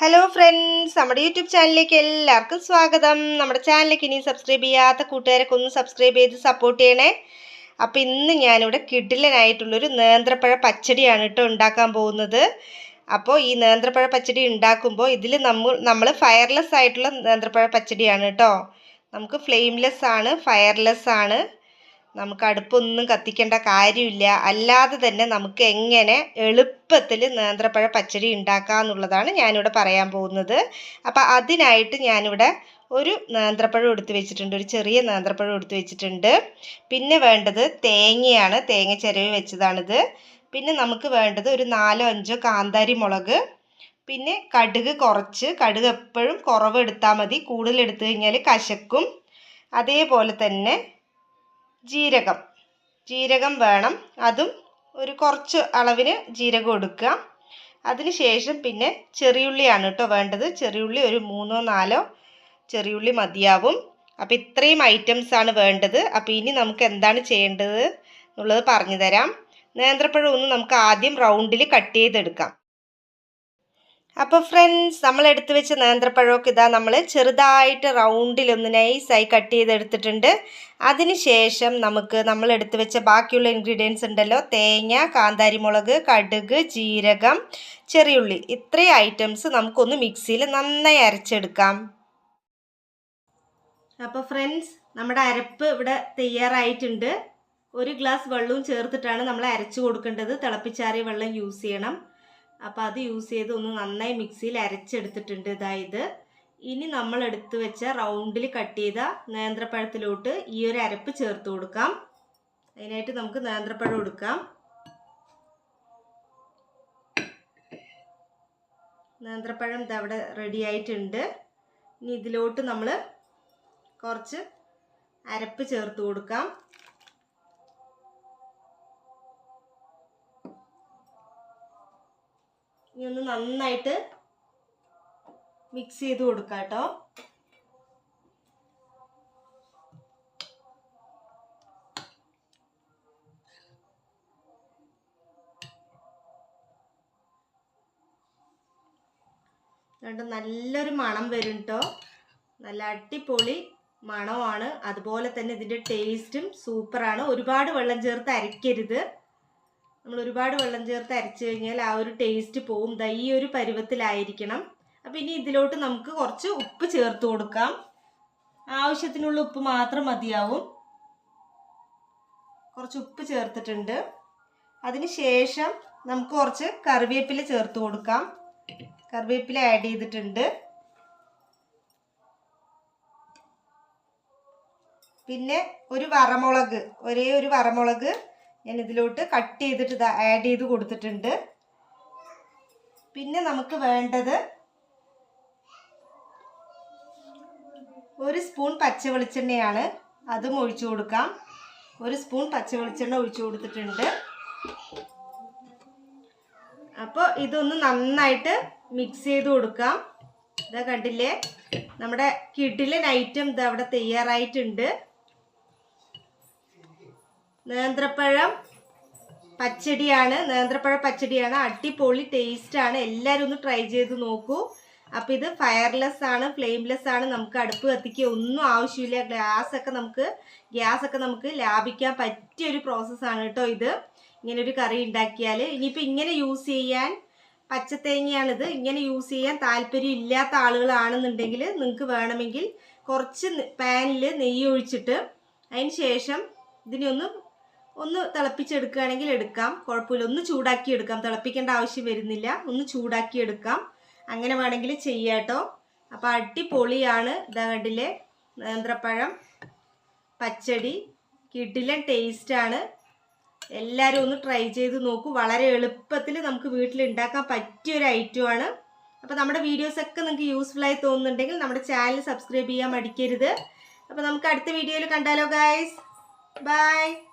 Hello friends നമ്മുടെ YouTube ചാനലിലേക്ക് എല്ലാവർക്കും സ്വാഗതം. നമ്മുടെ ചാനലിലേക്ക് ഇനി സബ്സ്ക്രൈബ് ചെയ്യാത്ത കൂട്ടുകാരൊക്കെ ഒന്ന് സബ്സ്ക്രൈബ് ചെയ്ത് സപ്പോർട്ട് ചെയ്യണേ. അപ്പോൾ ഇന്ന് ഞാനിവിടെ കിഡിലനായിട്ടുള്ളൊരു നേന്ത്രപ്പഴ പച്ചടിയാണ് കേട്ടോ ഉണ്ടാക്കാൻ പോകുന്നത്. അപ്പോൾ ഈ നേന്ത്രപ്പഴ പച്ചടി ഉണ്ടാക്കുമ്പോൾ ഇതിൽ നമ്മൾ നമ്മൾ ഫയർലെസ് ആയിട്ടുള്ള നേന്ത്രപ്പഴ പച്ചടിയാണ് കേട്ടോ. നമുക്ക് ഫ്ലെയിംലെസ് ആണ് ഫയർലെസ് ആണ്. നമുക്ക് അടുപ്പൊന്നും കത്തിക്കേണ്ട കാര്യമില്ല. അല്ലാതെ തന്നെ നമുക്ക് എങ്ങനെ എളുപ്പത്തിൽ നേന്ത്രപ്പഴ പച്ചടി ഉണ്ടാക്കാമെന്നുള്ളതാണ് ഞാനിവിടെ പറയാൻ പോകുന്നത്. അപ്പോൾ അതിനായിട്ട് ഞാനിവിടെ ഒരു നേന്ത്രപ്പഴം എടുത്തു വെച്ചിട്ടുണ്ട്. ഒരു ചെറിയ നേന്ത്രപ്പഴം എടുത്തു വെച്ചിട്ടുണ്ട്. പിന്നെ വേണ്ടത് തേങ്ങയാണ്. തേങ്ങ ചിരവി വെച്ചതാണിത്. പിന്നെ നമുക്ക് വേണ്ടത് ഒരു നാലോ അഞ്ചോ കാന്താരി മുളക്. പിന്നെ കടുക് കുറച്ച്. കടുക് എപ്പോഴും കുറവ് എടുത്താൽ മതി. കൂടുതൽ എടുത്തു കഴിഞ്ഞാൽ കശക്കും. അതേപോലെ തന്നെ ജീരകം. ജീരകം വേണം. അതും ഒരു കുറച്ച് അളവിന് ജീരകം എടുക്കുക. അതിനുശേഷം പിന്നെ ചെറിയുള്ളിയാണ് കേട്ടോ വേണ്ടത്. ചെറിയുള്ളി ഒരു മൂന്നോ നാലോ ചെറിയുള്ളി മതിയാവും. അപ്പോൾ ഇത്രയും ഐറ്റംസാണ് വേണ്ടത്. അപ്പോൾ ഇനി നമുക്ക് എന്താണ് ചെയ്യേണ്ടത് എന്നുള്ളത് പറഞ്ഞു തരാം നേന്ത്രപ്പഴം ഒന്ന് നമുക്ക് ആദ്യം റൗണ്ടിൽ കട്ട് ചെയ്തെടുക്കാം. അപ്പോൾ ഫ്രണ്ട്സ് നമ്മൾ എടുത്തു വെച്ച നേന്ത്രപ്പഴമൊക്കെ ഇതാ നമ്മൾ ചെറുതായിട്ട് റൗണ്ടിൽ റൗണ്ടിലൊന്ന് നൈസായി കട്ട് ചെയ്തെടുത്തിട്ടുണ്ട്. അതിന് ശേഷം നമുക്ക് നമ്മൾ എടുത്തു വെച്ച ബാക്കിയുള്ള ഇൻഗ്രീഡിയൻസ് ഉണ്ടല്ലോ തേങ്ങ കാന്താരിമുളക് കടുക് ജീരകം ചെറിയുള്ളി ഇത്രയും ഐറ്റംസ് നമുക്കൊന്ന് മിക്സിയിൽ നന്നായി അരച്ചെടുക്കാം. അപ്പോൾ ഫ്രണ്ട്സ് നമ്മുടെ അരപ്പ് ഇവിടെ തയ്യാറായിട്ടുണ്ട്. ഒരു ഗ്ലാസ് വെള്ളവും ചേർത്തിട്ടാണ് നമ്മൾ അരച്ചു കൊടുക്കേണ്ടത്. തിളപ്പിച്ചാറിയ വെള്ളം യൂസ് ചെയ്യണം. അപ്പോൾ അത് യൂസ് ചെയ്ത് ഒന്ന് നന്നായി മിക്സിയിൽ അരച്ചെടുത്തിട്ടുണ്ട്. ഇതായത് ഇനി നമ്മൾ എടുത്തു വെച്ച റൗണ്ടിൽ കട്ട് ചെയ്ത നേന്ത്രപ്പഴത്തിലോട്ട് ഈ ഒരു അരപ്പ് ചേർത്ത് കൊടുക്കാം. അതിനായിട്ട് നമുക്ക് നേന്ത്രപ്പഴം എടുക്കാം. നേന്ത്രപ്പഴം ഇതവിടെ റെഡി ആയിട്ടുണ്ട്. ഇനി ഇതിലോട്ട് നമ്മൾ കുറച്ച് അരപ്പ് ചേർത്ത് കൊടുക്കാം. ഇനി ഒന്ന് നന്നായിട്ട് മിക്സ് ചെയ്ത് കൊടുക്കാം കേട്ടോ നല്ലൊരു മണം വരും കേട്ടോ നല്ല അടിപൊളി മണമാണ്. അതുപോലെ തന്നെ ഇതിന്റെ ടേസ്റ്റും സൂപ്പറാണ് ഒരുപാട് വെള്ളം ചേർത്ത് അരയ്ക്കരുത്. നമ്മൾ ഒരുപാട് വെള്ളം ചേർത്ത് അരച്ചു കഴിഞ്ഞാൽ ആ ഒരു ടേസ്റ്റ് പോവും. ഈ ഒരു പരുവത്തിലായിരിക്കണം. അപ്പം ഇനി ഇതിലോട്ട് നമുക്ക് കുറച്ച് ഉപ്പ് ചേർത്ത് കൊടുക്കാം. ആവശ്യത്തിനുള്ള ഉപ്പ് മാത്രം മതിയാവും. കുറച്ച് ഉപ്പ് ചേർത്തിട്ടുണ്ട്. അതിന് ശേഷം നമുക്ക് കുറച്ച് കറിവേപ്പില ചേർത്ത് കൊടുക്കാം. കറിവേപ്പില ആഡ് ചെയ്തിട്ടുണ്ട്. പിന്നെ ഒരു വറമുളക് ഒരേ ഒരു വറമുളക് ഞാൻ ഇതിലോട്ട് കട്ട് ചെയ്തിട്ട് ആഡ് ചെയ്ത് കൊടുത്തിട്ടുണ്ട്. പിന്നെ നമുക്ക് വേണ്ടത് ഒരു സ്പൂൺ പച്ച വെളിച്ചെണ്ണയാണ് അതും ഒഴിച്ചു കൊടുക്കാം. ഒരു സ്പൂൺ പച്ച വെളിച്ചെണ്ണ ഒഴിച്ചു കൊടുത്തിട്ടുണ്ട്. അപ്പോൾ ഇതൊന്ന് നന്നായിട്ട് മിക്സ് ചെയ്ത് കൊടുക്കാം. ഇതാ കണ്ടില്ലേ? നമ്മുടെ കിഡിലൻ ഐറ്റം ഇത് അവിടെ തയ്യാറായിട്ടുണ്ട്. നേന്ത്രപ്പഴം പച്ചടിയാണ്. നേന്ത്രപ്പഴം പച്ചടിയാണ്. അടിപൊളി ടേസ്റ്റാണ് എല്ലാവരും ഒന്ന് ട്രൈ ചെയ്ത് നോക്കൂ. അപ്പോൾ ഇത് ഫയർലെസ് ആണ് ഫ്ലെയിംലെസ് ആണ്. നമുക്ക് അടുപ്പ് കത്തിക്കുക ഒന്നും ആവശ്യമില്ല. ഗ്ലാസ് ഒക്കെ നമുക്ക് ഗ്യാസ് ഒക്കെ നമുക്ക് ലാഭിക്കാൻ പറ്റിയ ഒരു പ്രോസസ്സാണ് കേട്ടോ ഇത്. ഇങ്ങനെ ഒരു കറി ഉണ്ടാക്കിയാൽ ഇനിയിപ്പോൾ ഇങ്ങനെ യൂസ് ചെയ്യാൻ പച്ചത്തേങ്ങയാണിത്. ഇങ്ങനെ യൂസ് ചെയ്യാൻ താല്പര്യം ഇല്ലാത്ത ആളുകളാണെന്നുണ്ടെങ്കിൽ നിങ്ങൾക്ക് വേണമെങ്കിൽ കുറച്ച് പാനിൽ നെയ്യ് ഒഴിച്ചിട്ട് അതിന് ശേഷം ഇതിനെ ഒന്ന് ഒന്ന് തിളപ്പിച്ചെടുക്കുകയാണെങ്കിൽ എടുക്കാം. കുഴപ്പമില്ല. ഒന്ന് ചൂടാക്കി എടുക്കാം. തിളപ്പിക്കേണ്ട ആവശ്യം വരുന്നില്ല. ഒന്ന് ചൂടാക്കി എടുക്കാം. അങ്ങനെ വേണമെങ്കിൽ ചെയ്യാട്ടോ അപ്പോൾ അടിപൊളിയാണ്. ഇതാ കണ്ടില്ലേ? നേന്ത്രപ്പഴം പച്ചടി കിഡിലൻ ടേസ്റ്റാണ് എല്ലാവരും ഒന്ന് ട്രൈ ചെയ്ത് നോക്കൂ. വളരെ എളുപ്പത്തിൽ നമുക്ക് വീട്ടിൽ ഉണ്ടാക്കാൻ പറ്റിയ ഒരു ഐറ്റമാണ് അപ്പോൾ നമ്മുടെ വീഡിയോസൊക്കെ നിങ്ങൾക്ക് യൂസ്ഫുൾ ആയി തോന്നുന്നുണ്ടെങ്കിൽ നമ്മുടെ ചാനൽ സബ്സ്ക്രൈബ് ചെയ്യാൻ മടിക്കരുത്. അപ്പോൾ നമുക്ക് അടുത്ത വീഡിയോയിൽ കണ്ടാലോ ഗായ്സ് ബൈ